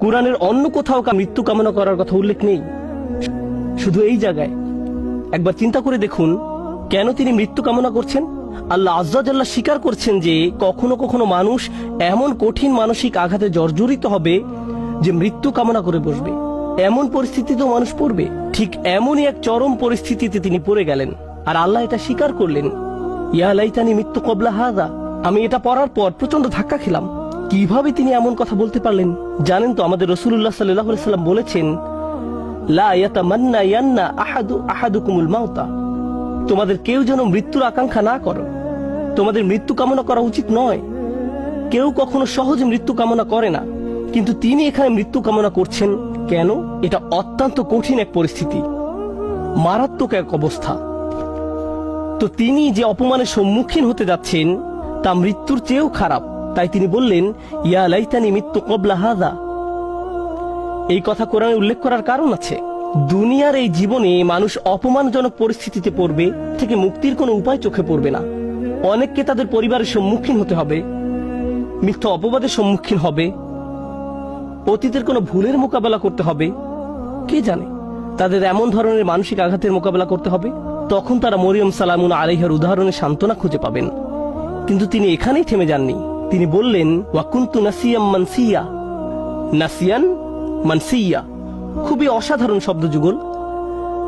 কোরআনের অন্য কোথাও মৃত্যু কামনা করার কথা উল্লেখ নেই। শুধু এই জায়গায়। একবার চিন্তা করে দেখুন, কেন তিনি মৃত্যু কামনা করছেন? আল্লাহ আজ্জাজাল্লাহ স্বীকার করছেন যে, কখনো কখনো মানুষ এমন কঠিন মানসিক আঘাতে জর্জরিত হবে যে মৃত্যু কামনা করে বসবে। এমন পরিস্থিতিতেও মানুষ পড়বে। ঠিক এমনই এক চরম পরিস্থিতিতে তিনি পড়ে গেলেন। আর আল্লাহ এটা স্বীকার করলেন, ইয়া লাইতানি মৃত্যু কবলা হাদা। আমি এটা পড়ার পর প্রচণ্ড ধাক্কা খেলাম। কীভাবে তিনি এমন কথা বলতে পারলেন? জানেন তো, আমাদের রসুল্লাহ সাল্লাহ সাল্লাম বলেছেন তোমাদের কেউ যেন মৃত্যুর আকাঙ্ক্ষা না করো। তোমাদের মৃত্যু কামনা করা উচিত নয়। কেউ কখনো সহজে মৃত্যু কামনা করে না। কিন্তু তিনি এখানে মৃত্যু কামনা করছেন। কেন? এটা অত্যন্ত কঠিন এক পরিস্থিতি। মারাত্মক এক অবস্থা। তো তিনি যে অপমানের সম্মুখীন হতে যাচ্ছেন, তা মৃত্যুর চেয়েও খারাপ। তাই তিনি বললেন, ইয়া লাইতানি মৃত্যু কবলা হাদা। এই কথা কোরআনে উল্লেখ করার কারণ আছে। দুনিয়ার এই জীবনে মানুষ অপমানজনক পরিস্থিতিতে পড়বে, থেকে মুক্তির কোনো উপায় চোখে পড়বে না। অনেককে তাদের পরিবারের সম্মুখীন হতে হবে, মিথ্যা অপবাদের সম্মুখীন হবে, অতীতের কোনো ভুলের মোকাবেলা করতে হবে। কে জানে, তাদের এমন ধরনের মানসিক আঘাতের মোকাবেলা করতে হবে, তখন তারা মরিয়ম সালামুন আলাইহার উদাহরণে সান্ত্বনা খুঁজে পাবেন। কিন্তু তিনি এখানেই থেমে যাননি। তিনি বললেন, ওয়াকুন্তু নাসিয়াম মানসিয়া। নাসিয়ান মানসিয়া। খুবই অসাধারণ শব্দ যুগল।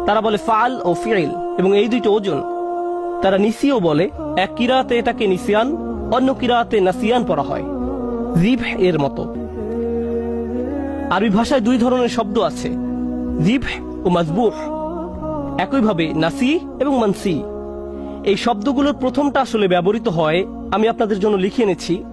তারা বলে ফাল ও ফিল এবং এই দুইটা ওজন। তারা নিসিও বলে, এক কিরাতে এটাকে নিসিয়ান, অন্য কিরাতে নাসিয়ান পড়া হয়। জিভ এর মতো। আরবি ভাষায় দুই ধরনের শব্দ আছে জিভ ও মাজবুহ একইভাবে, নাসি এবং মানসি এই শব্দগুলোর প্রথমটা আসলে ব্যবহৃত হয়, আমি আপনাদের জন্য লিখে এনেছি।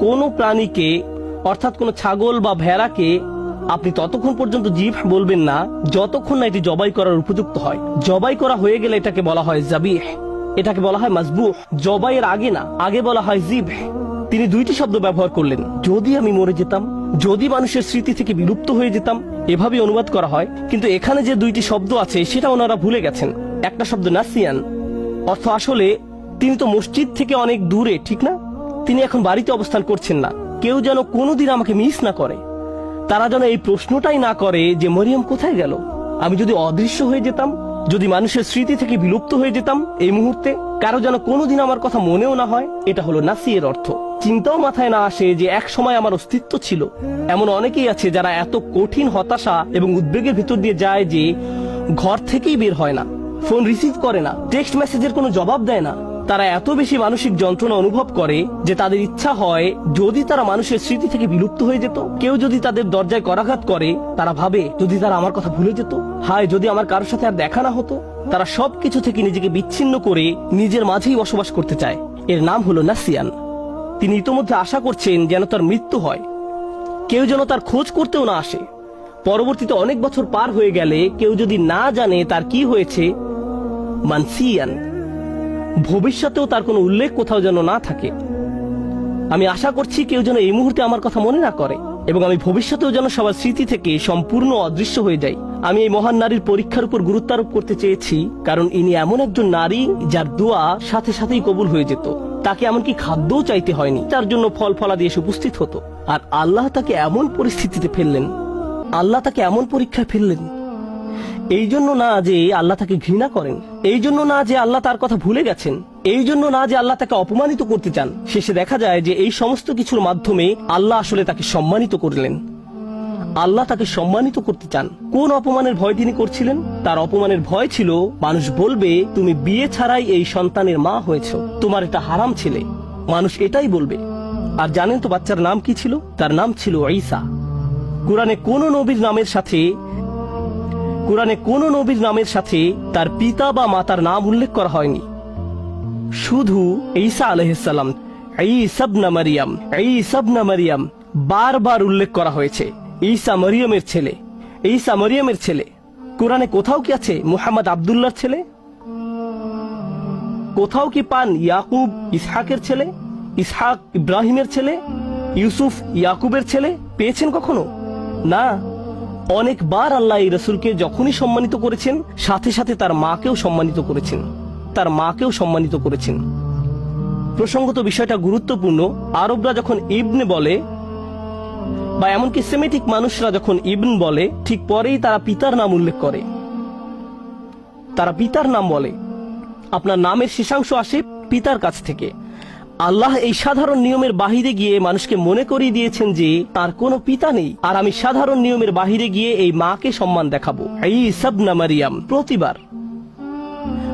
কোন প্রাণীকে, অর্থাৎ কোন ছাগল বা ভেড়াকে আপনি ততক্ষণ পর্যন্ত জিভ বলবেন না, যতক্ষণ না এটি জবাই করার উপযুক্ত হয়। জবাই করা হয়ে গেলে এটাকে বলা হয় জাবিহ। এটাকে বলা হয় মাজবুহ। জবাইয়ের আগে না, আগে বলা হয় জিভ। তিনি দুইটি শব্দ ব্যবহার করলেন। যদি আমি মরে যেতাম, যদি মানুষের স্মৃতি থেকে বিলুপ্ত হয়ে যেতাম এভাবে অনুবাদ করা হয়। কিন্তু এখানে যে দুইটি শব্দ আছে, সেটা ওনারা ভুলে গেছেন। একটা শব্দ নাসিয়ান অর্থ আসলে তিনি তো মসজিদ থেকে অনেক দূরে, ঠিক না? তিনি এখন বাড়িতে অবস্থান করছেন না। কেউ যেন কোনোদিন আমাকে মিস না করে। তারা যেন এই প্রশ্নটাই না করে যে, মরিয়ম কোথায় গেল? আমি যদি অদৃশ্য হয়ে যেতাম, যদি মানুষের স্মৃতি থেকে বিলুপ্ত হয়ে যেতাম এই মুহূর্তে, কারও যেন কোনোদিন আমার কথা মনেও না হয়, এটা হলো নাসিয়ের অর্থ। চিন্তাও মাথায় না আসে যে, এক সময় আমার অস্তিত্ব ছিল। এমন অনেকেই আছে যারা এত কঠিন হতাশা এবং উদ্বেগের ভিতর দিয়ে যায় যে, ঘর থেকেই বের হয় না। ফোন রিসিভ করে না, টেক্সট মেসেজের কোনো জবাব দেয় না। তারা এত বেশি মানসিক যন্ত্রণা অনুভব করে যে তাদের ইচ্ছা হয় যদি তারা মানুষের স্মৃতি থেকে বিলুপ্ত হয়ে যেত, কেউ যদি তাদের দরজায় করাঘাত করে, তারা ভাবে যদি তারা আমার কথা ভুলে যেত, হায়, যদি আমার কারোর সাথে আর দেখা না হতো, তারা সবকিছু থেকে নিজেকে বিচ্ছিন্ন করে নিজের মাঝেই বসবাস করতে চায়। এর নাম হলো নাসিয়ান। তিনি ইতোমধ্যে আশা করছেন যেন তার মৃত্যু হয়। কেউ যেন তার খোঁজ করতেও না আসে। পরবর্তীতে অনেক বছর পার হয়ে গেলে কেউ যদি না জানে তার কি হয়েছে মানসিয়ান। ভবিষ্যতেও তার কোনো উল্লেখ কোথাও যেন না থাকে। আমি আশা করছি কেউ যেন এই মুহূর্তে আমার কথা মনে না করে এবং আমি ভবিষ্যতেও যেন সবার স্মৃতি থেকে সম্পূর্ণ অদৃশ্য হয়ে যাই। আমি এই মহান নারীর পরীক্ষার উপর গুরুত্ব আরোপ করতে চেয়েছি, কারণ ইনি এমন একজন নারী যার দোয়া সাথে সাথেই কবুল হয়ে যেত। তাকে এমনকি খাদ্যও চাইতে হয়নি। তার জন্য ফল ফলাদি এসে উপস্থিত হতো। আর আল্লাহ তাকে এমন পরিস্থিতিতে ফেললেন, আল্লাহ তাকে এমন পরীক্ষায় ফেললেন এই জন্য না যে আল্লাহ তাকে ঘৃণা করেন এই জন্য না যে আল্লাহ তার কথা ভুলে গেছেন এই জন্য না যে আল্লাহ তাকে অপমানিত করতে চান। শেষে দেখা যায় যে এই সমস্ত কিছুর মাধ্যমে আল্লাহ আসলে তাকে সম্মানিত করলেন। আল্লাহ তাকে সম্মানিত করতে চান। কোন অপমানের ভয় তিনি করছিলেন? তার অপমানের ভয় ছিল, মানুষ বলবে, তুমি বিয়ে ছাড়াই এই সন্তানের মা হয়েছ। তোমার এটা হারাম ছেলে। মানুষ এটাই বলবে। আর জানেন তো বাচ্চার নাম কি ছিল? তার নাম ছিল ঈসা। কোরআনে কোন নবীর নামের সাথে কোরআনে কোন নবীর নামের সাথে তার পিতা বা মাতার নাম উল্লেখ করা হয়নি। শুধু ঈসা আলহিসাল্লাম ঈসাবনা মারিয়াম ঈসাবনা মারিয়াম বারবার উল্লেখ করা হয়েছে। ঈসা মরিয়মের ছেলে, ঈসা মরিয়মের ছেলে। কোরআনে কোথাও কি আছে মুহাম্মদ আবদুল্লাহর ছেলে? কোথাও কি পান ইয়াকুব ইসহাকের ছেলে? ইসহাক ইব্রাহিমের ছেলে? ইউসুফ ইয়াকুবের ছেলে? পেয়েছেন কখনো? না। অনেকবার আল্লাহ এই রসুলকে যখনই সম্মানিত করেছেন, সাথে সাথে তার মাকেও সম্মানিত করেছেন। তার মাকেও সম্মানিত করেছেন। প্রসঙ্গত বিষয়টা গুরুত্বপূর্ণ। আরবরা যখন ইবনে বলে, বা এমনকি সেমেটিক মানুষরা যখন ইবন বলে, ঠিক পরেই তারা পিতার নাম উল্লেখ করে। তারা পিতার নাম বলে। আপনার নামের শেষাংশ আসে পিতার কাছ থেকে। আল্লাহ এই সাধারণ নিয়মের বাহিরে গিয়ে মানুষকে মনে করিয়ে দিয়েছেন যে তার কোনো পিতা নেই। আর আমি সাধারণ নিয়মের বাহিরে গিয়ে এই মাকে সম্মান দেখাবো। এই সাবনা মারিয়াম, প্রতিবার।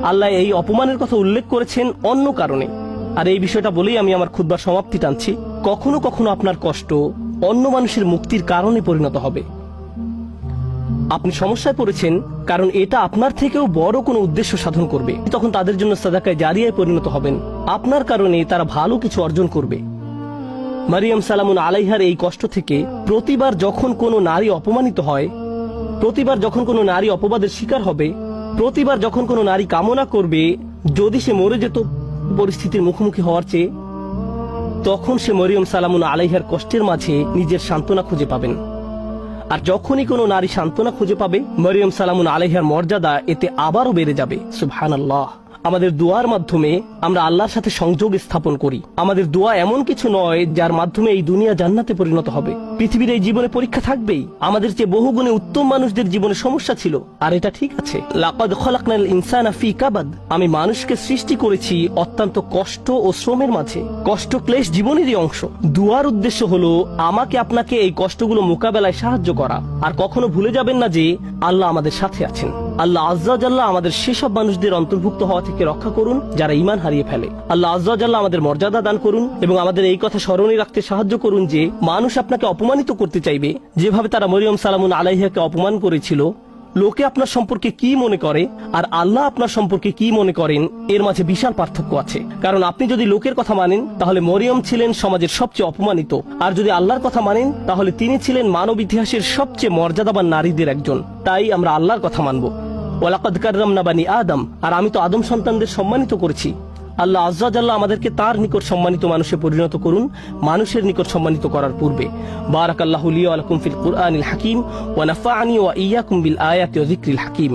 আল্লাহ এই অপমানের কথা উল্লেখ করেছেন অন্য কারণে। আর এই বিষয়টা বলেই আমি আমার ক্ষুদ্র সমাপ্তি টানছি। কখনো কখনো আপনার কষ্ট অন্য মানুষের মুক্তির কারণে পরিণত হবে। আপনি সমস্যায় পড়েছেন, কারণ এটা আপনার থেকেও বড় কোনো উদ্দেশ্য সাধন করবে। তখন তাদের জন্য সাদাকায় জারিয়ায় পরিণত হবেন। আপনার কারণে তারা ভালো কিছু অর্জন করবে। মারিয়াম সালামুন আলাইহার এই কষ্ট থেকে প্রতিবার যখন কোনো নারী অপমানিত হয়, প্রতিবার যখন কোনো নারী অপবাদের শিকার হবে, প্রতিবার যখন কোনো নারী কামনা করবে, যদি সে মরে যেত পরিস্থিতির মুখোমুখি হওয়ার চেয়ে, তখন সে মরিয়ম সালামুন আলাইহার কষ্টের মাঝে নিজের সান্ত্বনা খুঁজে পাবেন। আর যখনই কোনো নারী সান্ত্বনা খুঁজে পাবে, মরিয়ম সালামুন আলহিয়ার মর্যাদা এতে আবারও বেড়ে যাবে। সুবহানাল্লাহ। আমাদের দোয়ার মাধ্যমে আমরা আল্লাহর সাথে সংযোগ স্থাপন করি। আমাদের দোয়া এমন কিছু নয় যার মাধ্যমে এই দুনিয়া জান্নাতে পরিণত হবে। পৃথিবীর এই জীবনে পরীক্ষা থাকবেই। আমাদের যে বহুগুণে উত্তম মানুষদের জীবনে সমস্যা ছিল। আর এটা ঠিক আছে। লাকাদ খলাকনাল ইনসানা ফি কাবাদ। আমি মানুষকে সৃষ্টি করেছি অত্যন্ত কষ্ট ও শ্রমের মাঝে। কষ্ট ক্লেশ জীবনেরই অংশ। দুয়ার উদ্দেশ্য হলো আমাকে আপনাকে এই কষ্টগুলো মোকাবেলায় সাহায্য করা। আর কখনো ভুলে যাবেন না যে আল্লাহ আমাদের সাথে আছেন। আল্লাহ আজ্জাজাল্লাহ আমাদের সেসব মানুষদের অন্তর্ভুক্ত হওয়া থেকে রক্ষা করুন, যারা ইমান হারিয়ে ফেলে। আল্লাহ আজ্জাজাল্লাহ আমাদের মর্যাদা দান করুন এবং আমাদের এই কথা স্মরণে রাখতে সাহায্য করুন যে, মানুষ আপনাকে অপমানিত করতে চাইবে। যেভাবে তারা মরিয়ম সালামুন আলাইহাকে অপমান করেছিল, লোকে আপনার সম্পর্কে কি মনে করে, আর আল্লাহ আপনার সম্পর্কে কি মনে করেন, এর মাঝে বিশাল পার্থক্য আছে। কারণ আপনি যদি লোকের কথা মানেন, তাহলে মরিয়ম ছিলেন সমাজের সবচেয়ে অপমানিত। আর যদি আল্লাহর কথা মানেন, তাহলে তিনি ছিলেন মানব ইতিহাসের সবচেয়ে মর্যাদাবান নারীদের একজন। তাই আমরা আল্লাহর কথা মানব। ওয়ালাকাদ কাররামনা বানি আদম, আর আমি তো আদম সন্তানদের সম্মানিত করছি। আল্লাহ আজাল্লাহ আমাদেরকে তার নিকট সম্মানিত মানুষে পরিণত করুন, মানুষের নিকট সম্মানিত করার পূর্বে। বারাকাল্লাহ লিয়া ওয়া লাকুম ফিল কুরআনিল হাকিম ওয়া নাফা'আনি ওয়া ইয়াকুম বিল আয়াতি হাকিম।